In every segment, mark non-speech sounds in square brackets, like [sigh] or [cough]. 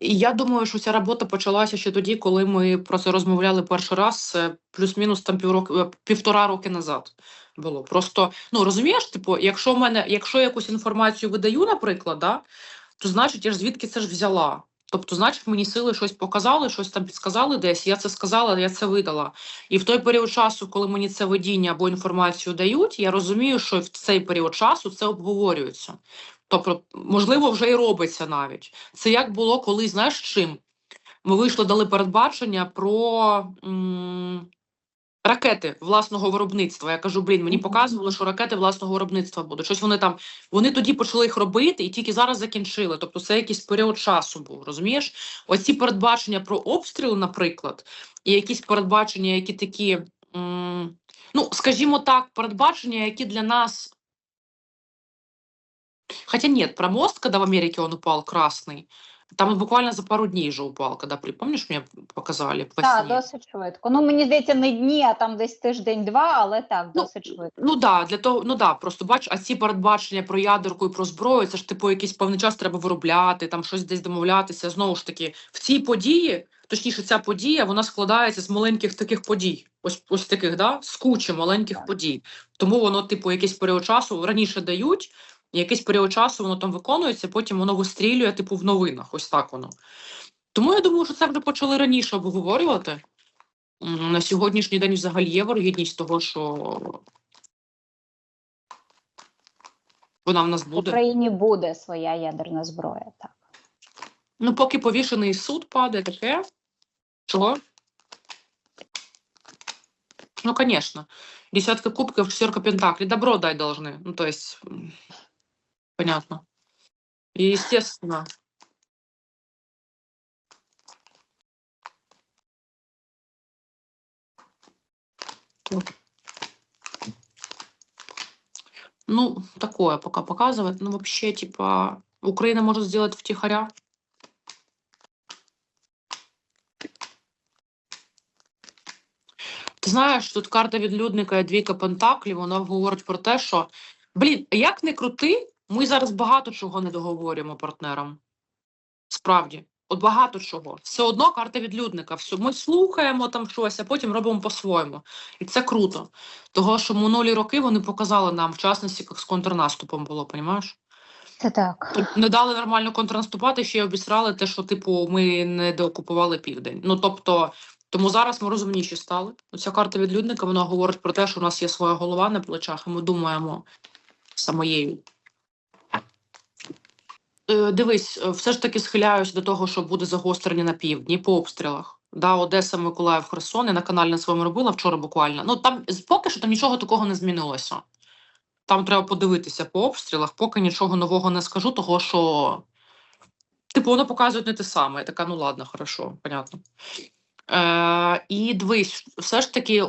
Я думаю, що ця робота почалася ще тоді, коли ми про це розмовляли перший раз, плюс-мінус там півроку, е, півтора роки назад було. Просто ну розумієш, типу, якщо мене, якщо якусь інформацію видаю, наприклад, да, то значить я ж звідки це ж взяла. Тобто, значить, мені сили щось показали, щось там підсказали десь. Я це сказала, я це видала. І в той період часу, коли мені це видіння або інформацію дають, я розумію, що в цей період часу це обговорюється. Тобто, можливо, вже і робиться навіть. Це як було колись, знаєш, чим? Ми вийшли, дали передбачення про м, ракети власного виробництва. Я кажу, блін, мені показували, що ракети власного виробництва будуть. Щось вони там, вони тоді почали їх робити і тільки зараз закінчили. Тобто це якийсь період часу був, розумієш? Оці передбачення про обстріли, наприклад, і якісь передбачення, які такі, м, ну, скажімо так, передбачення, які для нас Хотя нет, про мост, когда в Америке он упал красный, там он буквально за пару дней же упал, когда, при- помнишь, мне показали по Так, сні? досить швидко. Ну, мені здається, не дні, а там десь тиждень-два, але так, Ну, досить швидко. Ну да, для того, ну да, просто бач, а ці передбачення про ядерку і про зброю, це ж типу якийсь певний час треба виробляти, там щось десь домовлятися. Знову ж таки, в цій події, точніше, ця подія, вона складається з маленьких таких подій. Ось ось таких, да, з кучі маленьких Так. подій. Тому воно, типу, якийсь період часу раніше дають, і якийсь період часу воно там виконується, потім воно вистрілює, типу, в новинах. Ось так воно. Тому я думаю, що це вже почали раніше обговорювати. На сьогоднішній день взагалі є вирогідність того, що вона в нас буде. В. Україні буде своя ядерна зброя. Так. Ну, поки повішений суд падає, таке. Чого? Ну, конечно. Десятка кубков, шестерка пентаклей. Добро дай должны. Ну, то есть, понятно. И, естественно. Ну, такое пока показывает. Ну, вообще, типа, Украина может сделать втихаря. Ти знаєш, тут карта відлюдника і двійка пентаклів, вона говорить про те, що блін, як не крути, ми зараз багато чого не договорюємо партнерам. Справді, от багато чого. Все одно карта відлюдника. Все, ми слухаємо там щось, а потім робимо по-своєму. І це круто. Того, що минулі роки вони показали нам, в частності, як з контрнаступом було, понімаєш? Це так. Тут не дали нормально контрнаступати, ще й обісрали те, що, типу, ми не деокупували південь. Ну тобто, тому зараз ми розумніші стали. Ця карта відлюдника вона говорить про те, що у нас є своя голова на плечах, і ми думаємо самоєю. Е, Дивись, е, все ж таки схиляюсь до того, що буде загострення на півдні по обстрілах. Да, Одеса, Миколаїв, Херсон. Я на каналі на своєму робила вчора буквально. Ну там поки що там нічого такого не змінилося. Там треба подивитися по обстрілах, поки нічого нового не скажу, того що. Типу, воно показує не те саме. Я така, ну ладно, хорошо, понятно. Е, і дивись, все ж таки,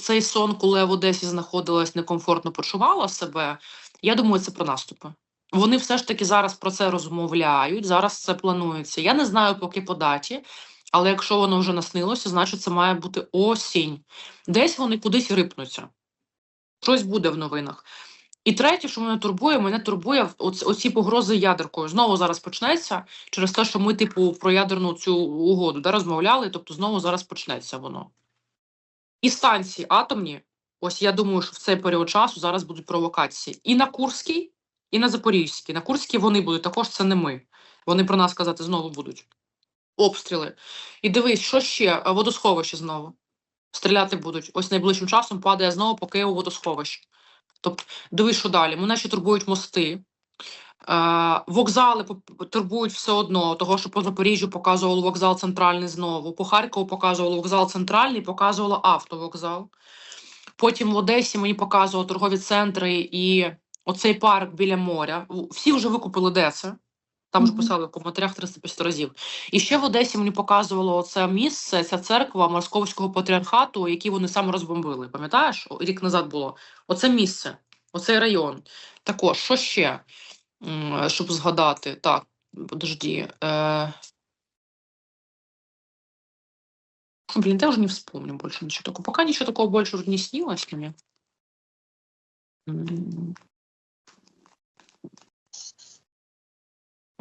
цей сон, коли я в Одесі знаходилась, некомфортно почувала себе. Я думаю, це про наступи. Вони все ж таки зараз про це розмовляють, зараз це планується. Я не знаю поки по даті, але якщо воно вже наснилося, значить це має бути осінь. Десь вони кудись рипнуться. Щось буде в новинах. І третє, що мене турбує, мене турбує оц- оці погрози ядеркою. Знову зараз почнеться через те, що ми, типу, про ядерну цю угоду да, розмовляли, тобто знову зараз почнеться воно. І станції атомні, ось я думаю, що в цей період часу зараз будуть провокації. І на Курській, і на Запорізькій. На Курській вони будуть, також це не ми. Вони про нас казати знову будуть. Обстріли. І дивись, що ще? Водосховище знову. Стріляти будуть. Ось найближчим часом падає знову по Києву водосховище. Тобто, дивись, що далі. Мене ще турбують мости. Вокзали турбують все одно, того, що по Запоріжжю показувало вокзал центральний знову. По Харкову показувало вокзал центральний, показувало автовокзал. Потім в Одесі мені показували торгові центри і оцей парк біля моря. Всі вже викупили де це. Там вже писали в коментарях 350 разів. І ще в Одесі мені показувало це місце, ця церква Московського патріархату, який вони саме розбомбили. Пам'ятаєш? Рік назад було. Оце місце, оцей район. Також, що ще, щоб згадати? Так, подожди. Е... Блин, я уже не вспомню больше ничего такого. Пока ничего такого больше уже не снилось мне.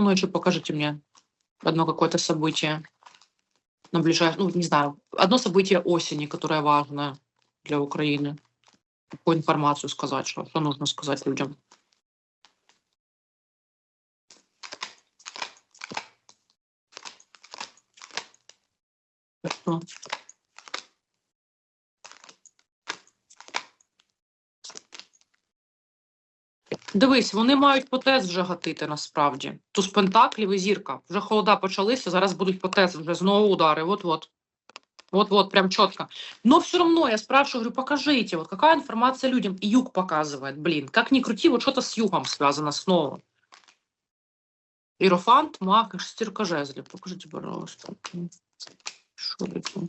Ну, еще покажите мне одно какое-то событие на ближайшее, ну, не знаю, одно событие осени, которое важное для Украины. Какую информацию сказать, что, что нужно сказать людям. Что? Дивись, вони мають потез вже гатити насправді. Туз пентаклів і зірка. Вже холода почалися, зараз будуть потез вже знову удари. Вот-вот. Вот-вот, прям четко. Но все равно я спрашиваю, говорю, покажите, вот какая информация людям. И юг показывает, блин. Как ни крути, вот что-то с югом связано снова. Иерофант, маг и шестерка жезлів. Покажите, пожалуйста. Что это?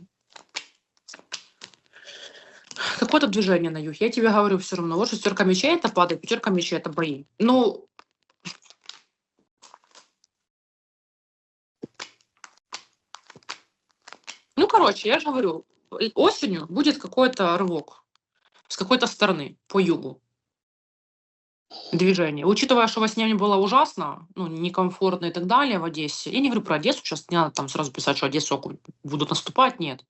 Какое-то движение на юг. Я тебе говорю все равно. Вот шестерка мечей это падает, пятерка мечей это бои. Ну, ну, короче, я же говорю, осенью будет какой-то рывок с какой-то стороны по югу движение. Учитывая, что во сне мне было ужасно, ну, некомфортно и так далее в Одессе. Я не говорю про Одессу, сейчас не надо там сразу писать, что Одессу будут наступать, нет.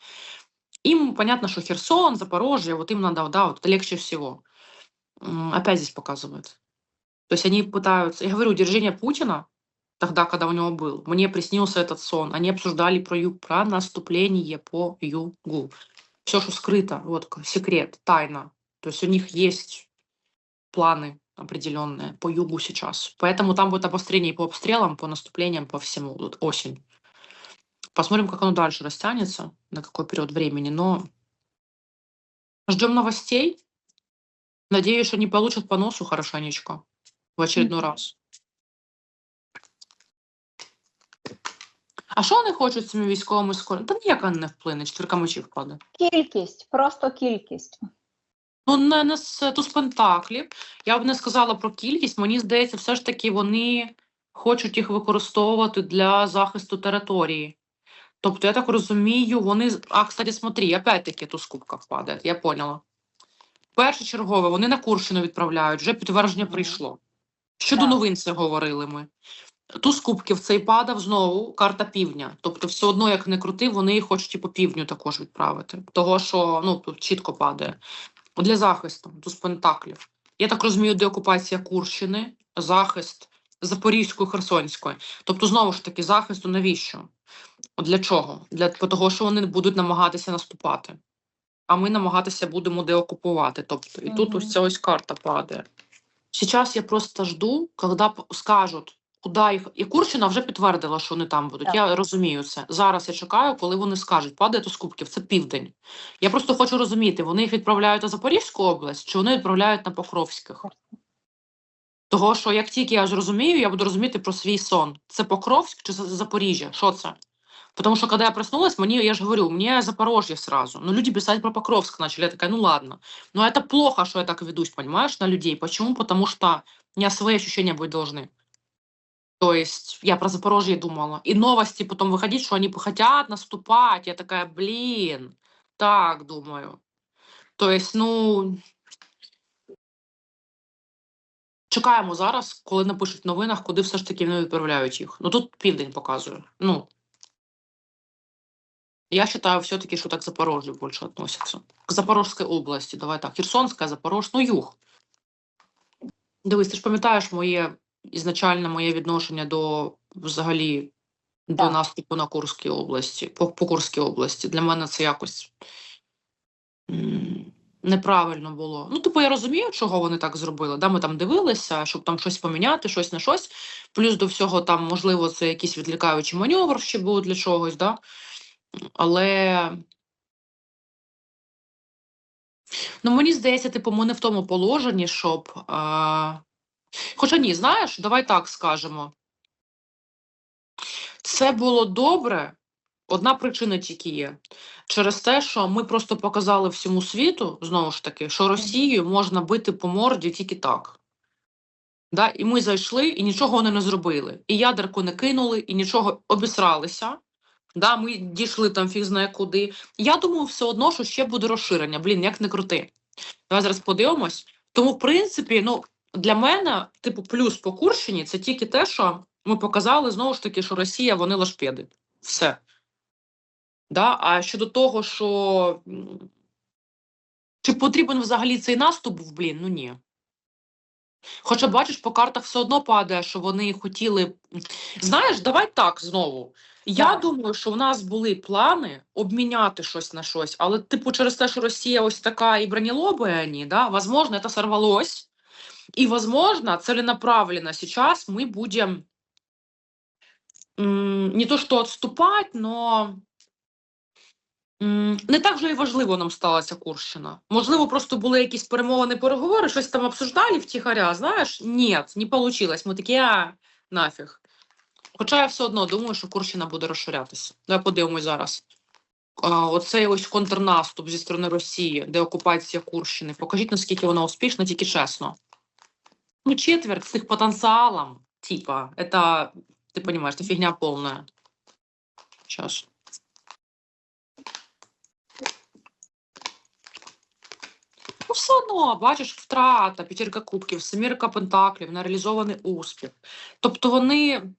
Им понятно, что Херсон, Запорожье, вот им надо, да, вот легче всего. Опять здесь показывает. То есть они пытаются, я говорю, держение Путина, тогда, когда у него был, мне приснился этот сон. Они обсуждали про юг, про наступление по югу. Все, что скрыто, вот секрет, тайна. То есть у них есть планы определенные по югу сейчас. Поэтому там будет обострение по обстрелам, по наступлениям, по всему. Вот осень. Посмотрим, как оно дальше растянется, на какой период времени. Но ждем новостей. Надеюсь, что они получат по носу хорошенечко в очередной Мгм. раз. А що вони хочуть з цими військовими скорами? Та ніяк не вплине, четвірка мечів впаде. Кількість, просто кількість. Ну, не, не з туз пентаклів. Я б не сказала про кількість. Мені здається, все ж таки вони хочуть їх використовувати для захисту території. Тобто, я так розумію, вони. А, кстати, смотри, опять-таки туз кубка впаде, я поняла. Перше чергове, вони на Курщину відправляють, вже підтвердження прийшло. Щодо Так. новин це говорили ми. Туз кубків цей падав знову карта півдня. Тобто, все одно, як не крути, вони хочуть і по півдню також відправити. Того, що ну, тут чітко падає. Для захисту, туз пентаклів. Я так розумію, деокупація Курщини, захист Запорізької, Херсонської. Тобто, знову ж таки, захисту навіщо? Для чого? Для того, що вони будуть намагатися наступати. А ми намагатися будемо деокупувати. Тобто, і тут ось ця ось карта падає. Сейчас я просто жду, когда скажуть, куди їх. І Курщина вже підтвердила, що вони там будуть. Так. Я розумію це. Зараз я чекаю, коли вони скажуть, падає то з кубків, це південь. Я просто хочу розуміти, вони їх відправляють на Запорізьку область, чи вони відправляють на Покровських. Того, що як тільки я зрозумію, я буду розуміти про свій сон. Це Покровськ чи За- Запоріжжя? Що це? Потому что, когда я проснулась, мне, я же говорю, мне Запорожье сразу. Но люди писать про Покровск начали. Я такая, ну ладно. Но это плохо, что я так ведусь, понимаешь, на людей. Почему? Потому что у меня свои ощущения быть должны. То есть я про Запорожье думала. И новости потом выходить, что они хотят наступать. Я такая, блин, так думаю. То есть, ну. Чекаємо зараз, коли напишуть в новинах, куди все ж таки вони відправляють їх. Ну тут південь показує. Ну, я считаю все-таки, что так к Запорожью больше относятся. К Запорожской области, давай так. Херсонська, Запорож, ну юг. Дивись, ти ж пам'ятаєш моє ізначальне моє відношення до взагалі до наступу на Курській області, по, по Курській області. Для мене це якось неправильно було. Ну, типу, я розумію, чого вони так зробили. Да, ми там дивилися, щоб там щось поміняти, щось на щось. Плюс до всього, там, можливо, це якийсь відлікаючий маневр ще був для чогось, да? Але. Ну, мені здається, типу, ми не в тому положенні, щоб. А... Хоча ні, знаєш, давай так скажемо. Це було добре. Одна причина тільки є. Через те, що ми просто показали всьому світу, знову ж таки, що Росію можна бити по морді тільки так. Да? І ми зайшли, і нічого вони не зробили. І ядерку не кинули, і нічого обісралися. Да, ми дійшли там фіг знає куди. Я думаю, все одно, що ще буде розширення. Блін, як не крути. Давай зараз подивимось. Тому, в принципі, ну, для мене, типу, плюс по Курщині це тільки те, що ми показали знову ж таки, що Росія вони лашпеди. Все. Да? А щодо того, що чи потрібен взагалі цей наступ, в блін, ну ні. Хоча бачиш, по картах все одно падає, що вони хотіли. Знаєш, давай так знову. Я Так. думаю, що в нас були плани обміняти щось на щось, але, типу, через те, що Росія ось така і бронелобая они, да, возможно, это сорвалось. И, возможно, целенаправленно сейчас мы будем м, не то что отступать, но не так же і важливо нам сталася Курщина. Можливо, просто були якісь перемовини, переговори, щось там обсуждали втіхаря, знаєш? Ні, не вийшло. Ми такі, а, нафіг. Хоча я все одно думаю, що Курщина буде розширятися. Давай подивимось зараз. А, оцей ось контрнаступ зі сторони Росії, де окупація Курщини. Покажіть, наскільки вона успішна, тільки чесно. Ну, четверть с их потенциалом, типа, это, ты понимаешь, это фигня полная. Сейчас. Ну, все одно, бачиш, втрата, п'ятірка кубків, семірка пентаклів, нереалізований успіх. Тобто вони.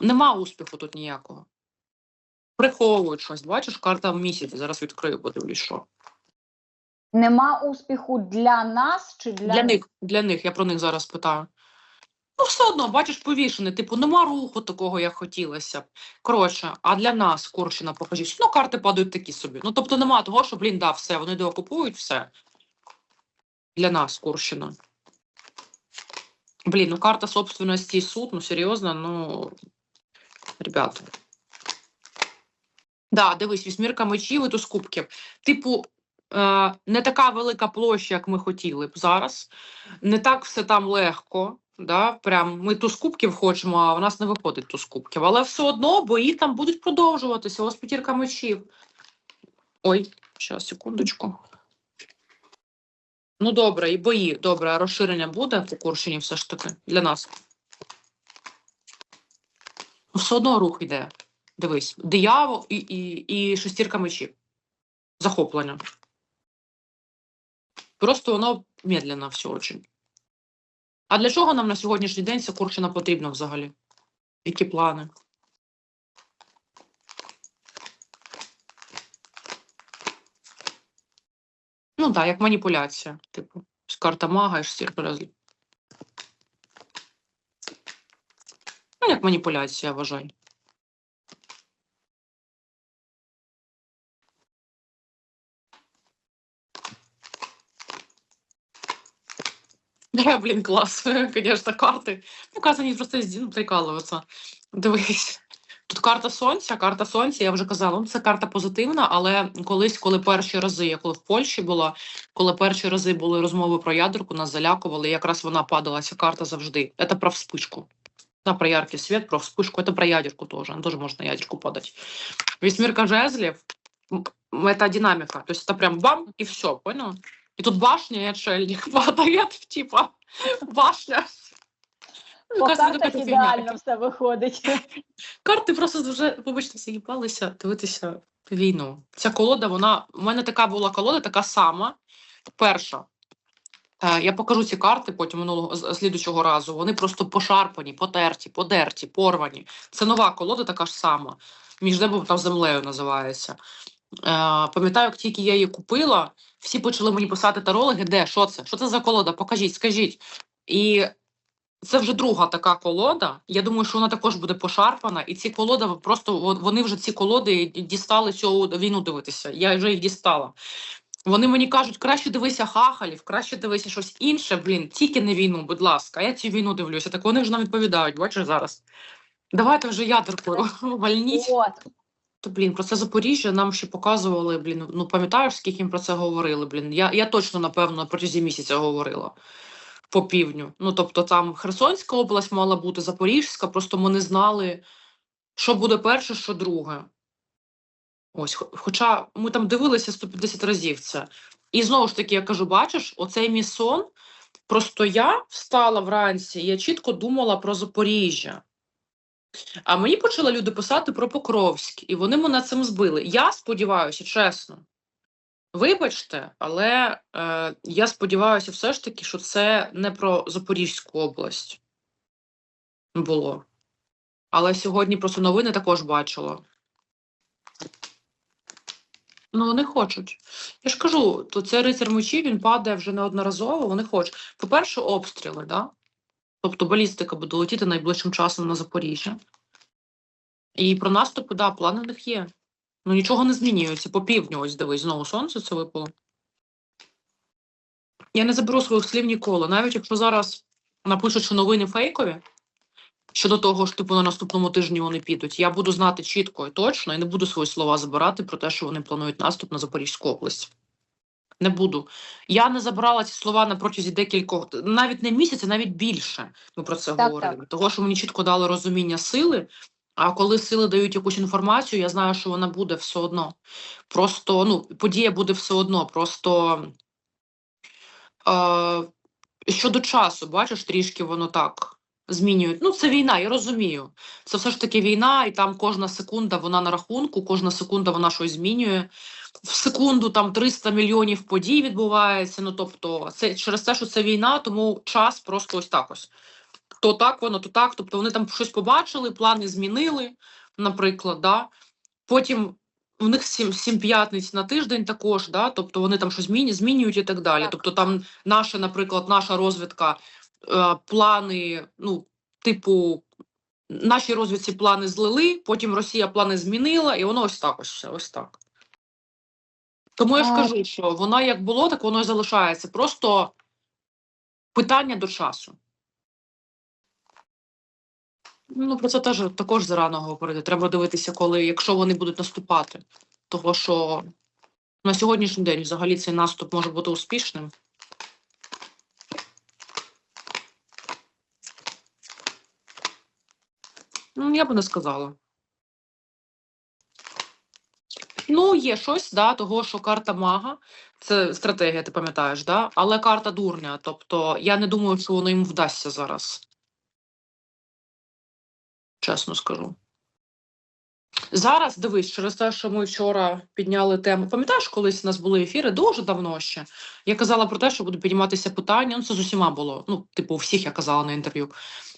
Нема успіху тут ніякого. Приховують щось, бачиш, карта місяць. Зараз відкрию, подивлюсь, що. Нема успіху для нас чи для, Для них, для них, я про них зараз питаю. Ну, все одно, бачиш, повішений, типу, нема руху такого, як хотілося б. Коротше, а для нас Курщина покажіть. Ну, карти падають такі собі. Ну, тобто нема того, що, блін, да, все, вони деокупують все. Для нас Курщина. Блін, ну карта собственності і суд, ну серйозно, ну. Ребята. Да, дивись, вісьмірка мечів і туз кубків. Типу, е, не така велика площа, як ми хотіли б зараз. Не так все там легко. Да? Прям ми туз кубків хочемо, а в нас не виходить туз кубків. Але все одно бої там будуть продовжуватися. Ось п'ятірка мечів. Ой, зараз, секундочку. Ну, добре, і бої. Добре, а розширення буде по Курщині все ж таки для нас. Ну, все одно рух йде. Дивись, диявол і, і, і шестірка мечів. Захоплення. Просто воно медленно все очень. А для чого нам на сьогоднішній день ця Курщина потрібна взагалі? Які плани? Ну так, як маніпуляція. Типу, з карта мага і шестірка разів. Ну, як маніпуляція, вважай. Да, [laughs] блин, класс. Конечно, карти. [laughs] Ну, кажуть, вони просто ну, прикалуються. Дивись. Тут карта сонця, карта сонця, я вже казала, ну, це карта позитивна, але колись, коли перші рази, я коли в Польщі була, коли перші рази були розмови про ядерку, нас залякували, і якраз вона падала, ця карта завжди. Це про вспишку. Да, про яркий свет, про вспышку. Это про ядерку тоже. Она тоже может на ядерку падать. Весьмирка жезлів м, это динамика. То есть это прям бам, и все, понял? И тут башня и отшельник падает, типа башня. Ну, по картах ідеально все виходить. [laughs] Карти просто вже, вибачте, заїбалися дивитися війну. Ця колода, вона. У мене така була колода, така сама. Перша. Е, Я покажу ці карти потім минулого з- слідучого разу. Вони просто пошарпані, потерті, подерті, порвані. Це нова колода, така ж сама. Між небом та землею називається. Е, Пам'ятаю, як тільки я її купила, всі почали мені писати тарологи, де, що це? Що це за колода? Покажіть, скажіть. І це вже друга така колода. Я думаю, що вона також буде пошарпана. І ці колоди просто вони вже ці колоди дістали цю війну дивитися. Я вже їх дістала. Вони мені кажуть, краще дивися хахалів, краще дивися щось інше. Блін, тільки не війну, будь ласка. Я цю війну дивлюся. Так вони вже нам відповідають. Бачиш зараз. Давайте вже ядеркою [laughs] вальніть. От. То, блін, про це Запоріжжя нам ще показували. Блін, ну пам'ятаєш, скільки їм про це говорили? Блін, я, я точно, напевно, на протязі місяця говорила по півдню. Ну, тобто, там Херсонська область мала бути, Запорізька, просто ми не знали, що буде перше, що друге. Ось, хоча ми там дивилися 150 разів це. І знову ж таки, я кажу: бачиш, оцей мій сон. Просто я встала вранці, я чітко думала про Запоріжжя. А мені почали люди писати про Покровськ, і вони мене цим збили. Я сподіваюся, чесно, Вибачте, але е, я сподіваюся, все ж таки, що це не про Запорізьку область було. Але сьогодні просто новини також бачила. Ну, вони хочуть. Я ж кажу, то це рицар мечів, він падає вже неодноразово, вони хочуть. По-перше, обстріли, да? Тобто балістика буде летіти найближчим часом на Запоріжжя. І про наступи, да, плани в них є. Ну нічого не змінюється. По півдню, ось дивись, знову сонце це випало. Я не заберу своїх слів ніколи. Навіть якщо зараз напишуть, що новини фейкові щодо того, що типу на наступному тижні вони підуть, я буду знати чітко і точно і не буду свої слова забирати про те, що вони планують наступ на Запорізьку область. Не буду. Я не забрала ці слова на протязі декількох, навіть не місяця, навіть більше. Ми про це Так, говорили. Того, що мені чітко дали розуміння сили. А коли сили дають якусь інформацію, я знаю, що вона буде все одно. Просто ну, подія буде все одно. Просто е, щодо часу, бачиш, трішки воно так змінюють. Ну, це війна, я розумію. Це все ж таки війна, і там кожна секунда вона на рахунку, кожна секунда вона щось змінює. В секунду там 300 мільйонів подій відбувається. Ну тобто, це через те, що це війна, тому час просто ось так ось. То так воно, то так. Тобто вони там щось побачили, плани змінили, наприклад, да. Потім в них сім, сім п'ятниць на тиждень також, да, тобто вони там щось змінюють, і так далі. Так. Тобто там наша, наприклад, наша розвідка, плани, ну, типу, наші розвідці плани злили, потім Росія плани змінила, і воно ось так ось все, ось так. Тому я ж кажу, що воно як було, так воно і залишається. Просто питання до часу. Ну, про це теж також зарано говорити. Треба дивитися, коли, якщо вони будуть наступати. Того, що на сьогоднішній день взагалі цей наступ може бути успішним. Я би не сказала. Ну, є щось, да, того, що карта мага, це стратегія, ти пам'ятаєш, да? але карта дурня. Тобто, я не думаю, що воно їм вдасться зараз. Чесно скажу. Зараз дивись, через те, що ми вчора підняли тему. Пам'ятаєш, колись у нас були ефіри дуже давно ще. Я казала про те, що буде підніматися питання. Ну, це з усіма було. Ну, типу, у всіх я казала на інтерв'ю,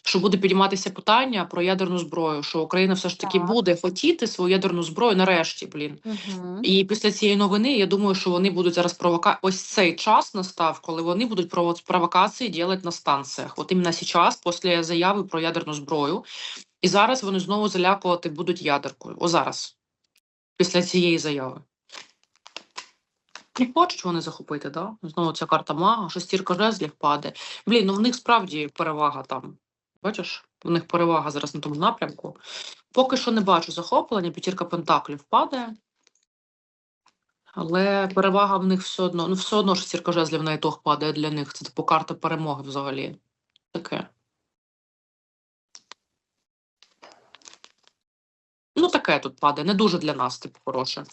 що буде підніматися питання про ядерну зброю, що Україна все ж таки Так. буде хотіти свою ядерну зброю нарешті, блін. Угу. І після цієї новини я думаю, що вони будуть зараз провока... Ось цей час настав, коли вони будуть провокації робити на станціях. От іменно зараз, після заяви про ядерну зброю. І зараз вони знову залякувати будуть ядеркою. О зараз, після цієї заяви. Не хочуть вони захопити, да? Знову ця карта мага, шестірка жезлів падає. Блін, ну в них справді перевага там. Бачиш, в них перевага зараз на тому напрямку. Поки що не бачу захоплення, п'ятірка пентаклів падає. Але перевага в них все одно. Ну, все одно шестірка жезлів на ітог падає для них. Це типу карта перемоги взагалі. Таке. Ну, таке тут падає. Не дуже для нас, типу, хороше.